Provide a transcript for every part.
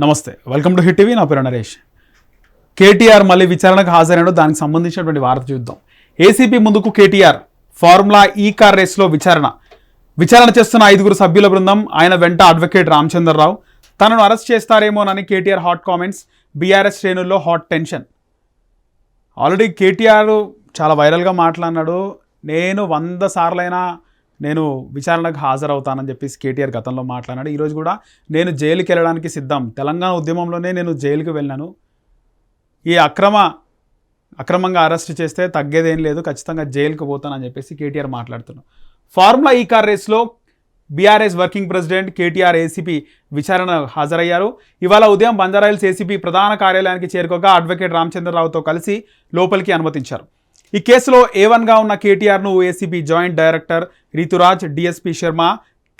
నమస్తే welcome to hit TV నా పేరు నరేష్. కేటీఆర్ మళ్ళీ విచారణకు హాజరైనడు. దానికి సంబంధించినటువంటి వార్త చూద్దాం. ఏసీపీ ముందుకు కేటీఆర్. ఫార్ములా ఈ కార్ రేస్లో విచారణ. విచారణ చేస్తున్న ఐదుగురు సభ్యుల బృందం ఆయన వెంట అడ్వకేట్ రామచంద్రరావు తనను అరెస్ట్ చేస్తారేమోనని కేటీఆర్ హాట్ కామెంట్స్ బీఆర్ఎస్ శ్రేణుల్లో హాట్ టెన్షన్ ఆల్రెడీ కేటీఆర్ చాలా వైరల్గా మాట్లాడినాడు. నేను వంద సార్లైనా నేను విచారణకు హాజరవుతానని చెప్పేసి కేటీఆర్ గతంలో మాట్లాడినాడు. ఈరోజు కూడా నేను జైలుకి వెళ్ళడానికి సిద్ధం. తెలంగాణ ఉద్యమంలోనే నేను జైలుకి వెళ్ళాను. ఈ అక్రమ అక్రమంగా అరెస్ట్ చేస్తే తగ్గేదేం లేదు. ఖచ్చితంగా జైలుకు పోతానని చెప్పేసి కేటీఆర్ మాట్లాడుతున్నాడు ఫార్ములా ఈ కార్ రేస్లో BRS working president KTR ACP విచారణ హాజరయ్యారు. ఇవాళ ఉదయం బంజారాయిల్స్ ఏసీపీ ప్రధాన కార్యాలయానికి చేరుకోగా అడ్వకేట్ రామచంద్రరావుతో కలిసి లోపలికి అనుమతించారు. ఈ కేసులో ఏ వన్గా ఉన్న కేటీఆర్ను ACB joint director Rituraj DSP Sharma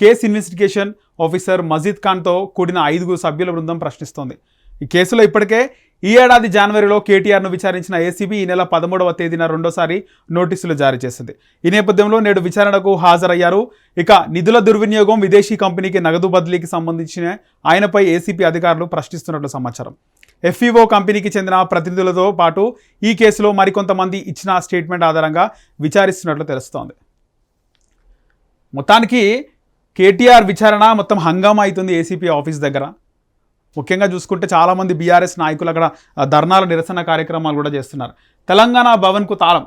case investigation officer Majeed ఖాన్తో కూడిన ఐదుగురు సభ్యుల బృందం ప్రశ్నిస్తోంది. ఈ కేసులో ఇప్పటికే ఈ ఏడాది జనవరిలో కేటీఆర్ను విచారించిన ఏసీబీ ఈ నెల పదమూడవ తేదీన రెండోసారి నోటీసులు జారీ చేసింది. ఈ నేపథ్యంలో నేడు విచారణకు హాజరయ్యారు. ఇక నిధుల దుర్వినియోగం విదేశీ కంపెనీకి నగదు బదిలీకి సంబంధించిన ఆయనపై ఏసీపీ అధికారులు ప్రశ్నిస్తున్నట్లు సమాచారం. ఎఫ్ఈఓ కంపెనీకి చెందిన ప్రతినిధులతో పాటు ఈ కేసులో మరికొంతమంది ఇచ్చిన స్టేట్మెంట్ ఆధారంగా విచారిస్తున్నట్లు తెలుస్తోంది. మొత్తానికి కేటీఆర్ విచారణ మొత్తం హంగామా అవుతుంది ఏసీపీ ఆఫీస్ దగ్గర. ముఖ్యంగా చూసుకుంటే చాలామంది బీఆర్ఎస్ నాయకులు అక్కడ ధర్నాల నిరసన కార్యక్రమాలు కూడా చేస్తున్నారు. తెలంగాణ భవన్కు తాళం.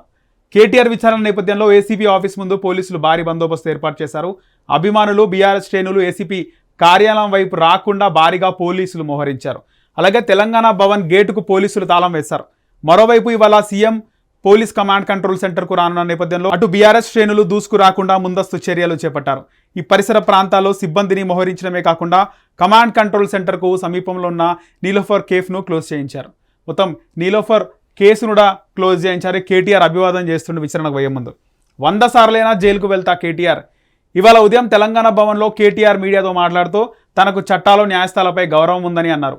కేటీఆర్ విచారణ నేపథ్యంలో ఏసీపీ ఆఫీస్ ముందు పోలీసులు భారీ బందోబస్తు ఏర్పాటు చేశారు. అభిమానులు బీఆర్ఎస్ శ్రేణులు ఏసీపీ కార్యాలయం వైపు రాకుండా భారీగా పోలీసులు మోహరించారు. అలాగే తెలంగాణ భవన్ గేటుకు పోలీసులు తాళం వేశారు. మరోవైపు ఇవాళ సీఎం పోలీస్ కమాండ్ కంట్రోల్ సెంటర్కు రానున్న నేపథ్యంలో అటు బీఆర్ఎస్ శ్రేణులు దూసుకు రాకుండా ముందస్తు చర్యలు చేపట్టారు. ఈ పరిసర ప్రాంతాల్లో సిబ్బందిని మోహరించడమే కాకుండా కమాండ్ కంట్రోల్ సెంటర్కు సమీపంలో ఉన్న నీలోఫర్ కేఫ్ను క్లోజ్ చేయించారు. మొత్తం నీలోఫర్ కేసును కూడా క్లోజ్ చేయించారు. కేటీఆర్ అభివాదం చేస్తుండే విచారణకు పోయే ముందు. వంద సార్లైనా జైలుకు వెళ్తా కేటీఆర్. ఇవాళ ఉదయం తెలంగాణ భవన్లో కేటీఆర్ మీడియాతో మాట్లాడుతూ తనకు చట్టాలు న్యాయస్థానాలపై గౌరవం ఉందని అన్నారు.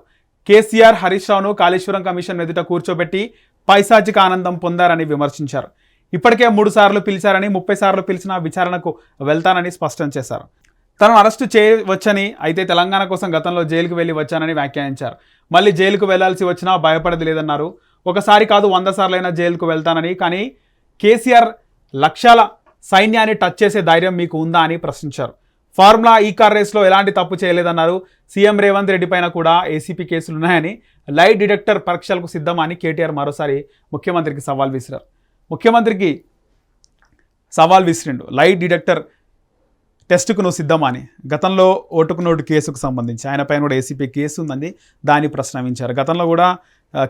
కేసీఆర్ హరీష్ రావును కాళేశ్వరం కమిషన్ ఎదుట కూర్చోబెట్టి పైశాచిక ఆనందం పొందారని విమర్శించారు. ఇప్పటికే మూడు సార్లు పిలిచారని ముప్పై సార్లు పిలిచిన విచారణకు వెళ్తానని స్పష్టం చేశారు. తనను అరెస్టు చేయవచ్చని అయితే తెలంగాణ కోసం గతంలో జైలుకు వెళ్ళి వచ్చానని వ్యాఖ్యానించారు. మళ్ళీ జైలుకు వెళ్ళాల్సి వచ్చినా భయపడది లేదన్నారు. ఒకసారి కాదు వంద సార్లైనా జైలుకు వెళ్తానని కానీ కేసీఆర్ లక్షల సైన్యాన్ని టచ్ చేసే ధైర్యం మీకు ఉందా అని ప్రశ్నించారు. ఫార్ములా ఈ కార్ రేస్లో ఎలాంటి తప్పు చేయలేదన్నారు. సీఎం రేవంత్ రెడ్డి పైన కూడా ఏసీపీ కేసులు లై డిటెక్టర్ పరీక్షలకు సిద్ధమని కేటీఆర్ మరోసారి ముఖ్యమంత్రికి సవాల్ విసిరారు. ముఖ్యమంత్రికి సవాల్ విసిరిండు. లై డిటెక్టర్ టెస్టుకు నువ్వు సిద్ధమా అని. గతంలో ఓటుకు నోటు కేసుకు సంబంధించి ఆయన పైన కూడా ఏసీపీ కేసు ఉందని దాన్ని ప్రశ్నవించారు. గతంలో కూడా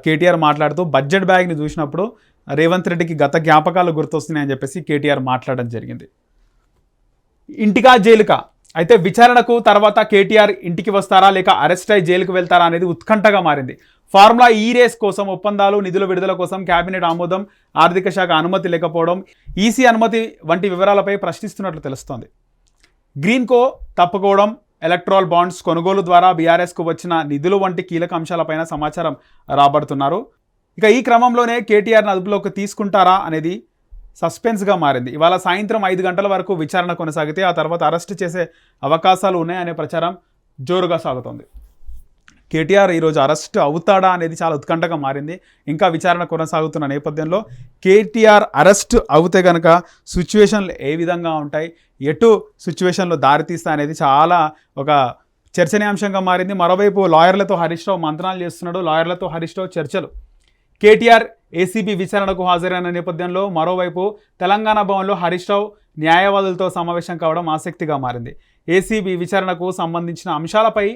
కేటీఆర్ మాట్లాడుతూ బడ్జెట్ బ్యాగ్ని చూసినప్పుడు రేవంత్ రెడ్డికి గత జ్ఞాపకాలు గుర్తొస్తున్నాయని చెప్పేసి కేటీఆర్ మాట్లాడడం జరిగింది. ఇంటికా జైలుకా? అయితే విచారణకు తర్వాత కేటీఆర్ ఇంటికి వస్తారా లేక అరెస్ట్ అయి జైలుకు వెళ్తారా అనేది ఉత్కంఠగా మారింది. ఫార్ములా ఈ రేస్ కోసం ఒప్పందాలు నిధుల విడుదల కోసం కేబినెట్ ఆమోదం ఆర్థిక శాఖ అనుమతి లేకపోవడం ఈసీ అనుమతి వంటి వివరాలపై ప్రశ్నిస్తున్నట్లు తెలుస్తోంది. గ్రీన్కో తప్పుకోవడం ఎలక్ట్రాల్ బాండ్స్ కొనుగోలు ద్వారా బీఆర్ఎస్కు వచ్చిన నిధులు వంటి కీలక అంశాలపైన సమాచారం రాబడుతున్నారు. ఇక ఈ క్రమంలోనే కేటీఆర్ని అదుపులోకి తీసుకుంటారా అనేది సస్పెన్స్గా మారింది. ఇవాళ సాయంత్రం ఐదు గంటల వరకు విచారణ కొనసాగితే ఆ తర్వాత అరెస్ట్ చేసే అవకాశాలు ఉన్నాయనే ప్రచారం జోరుగా సాగుతోంది. కేటీఆర్ ఈరోజు అరెస్ట్ అవుతాడా అనేది చాలా ఉత్కంఠగా మారింది. ఇంకా విచారణ కొనసాగుతున్న నేపథ్యంలో కేటీఆర్ అరెస్ట్ అవుతే కనుక సిచ్యువేషన్లు ఏ విధంగా ఉంటాయి ఎటు సిచ్యువేషన్లో దారితీస్తా అనేది చాలా ఒక చర్చనీయాంశంగా మారింది. మరోవైపు లాయర్లతో హరీష్ రావు మంత్రాలు చేస్తున్నాడు. లాయర్లతో హరీష్ రావు చర్చలు కేటీఆర్ ఏసీబీ విచారణకు హాజరైన నేపథ్యంలో మరోవైపు తెలంగాణ భవన్లో హరీష్ రావు న్యాయవాదులతో సమావేశం కావడం ఆసక్తిగా మారింది. ఏసీబీ విచారణకు సంబంధించిన అంశాలపై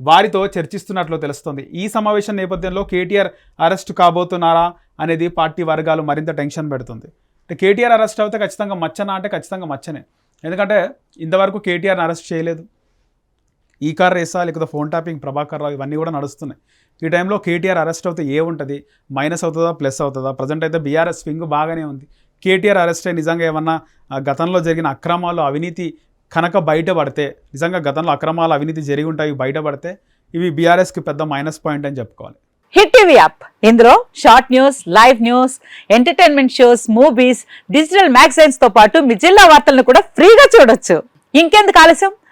వారితో చర్చిస్తున్నట్లు తెలుస్తోంది. ఈ సమావేశం నేపథ్యంలో కేటీఆర్ అరెస్ట్ కాబోతున్నారా అనేది పార్టీ వర్గాలు మరింత టెన్షన్ పెడుతుంది. అంటే కేటీఆర్ అరెస్ట్ అయితే ఖచ్చితంగా మచ్చనా అంటే ఖచ్చితంగా మచ్చనే. ఎందుకంటే ఇంతవరకు కేటీఆర్ని అరెస్ట్ చేయలేదు. ఈ కార్ రేసా లేకపోతే ఫోన్ ట్యాపింగ్ ప్రభాకర్ రావు ఇవన్నీ కూడా నడుస్తున్నాయి. ఈ టైంలో కేటీఆర్ అరెస్ట్ అవుతే ఏ ఉంటుంది మైనస్ అవుతుందా? ప్లస్ అవుతుందా? ప్రజెంట్ అయితే బీఆర్ఎస్ స్వింగ్ బాగానే ఉంది. కేటీఆర్ అరెస్ట్ అయ్యి నిజంగా ఏమన్నా గతంలో జరిగిన అక్రమాలు అవినీతి కనుక బయటపడితే నిజంగా గతంలో అక్రమాలు అవినీతి జరిగి ఉంటాయి బయటపడితే ఇవి బీఆర్ఎస్కి పెద్ద మైనస్ పాయింట్ అని చెప్పుకోవాలి. Hit TV app. ఇందులో short news live news entertainment shows movies digital మ్యాగజైన్స్తో పాటు మీ జిల్లా వార్తలను కూడా ఫ్రీగా చూడొచ్చు. ఇంకెందుకు ఆలస్యం?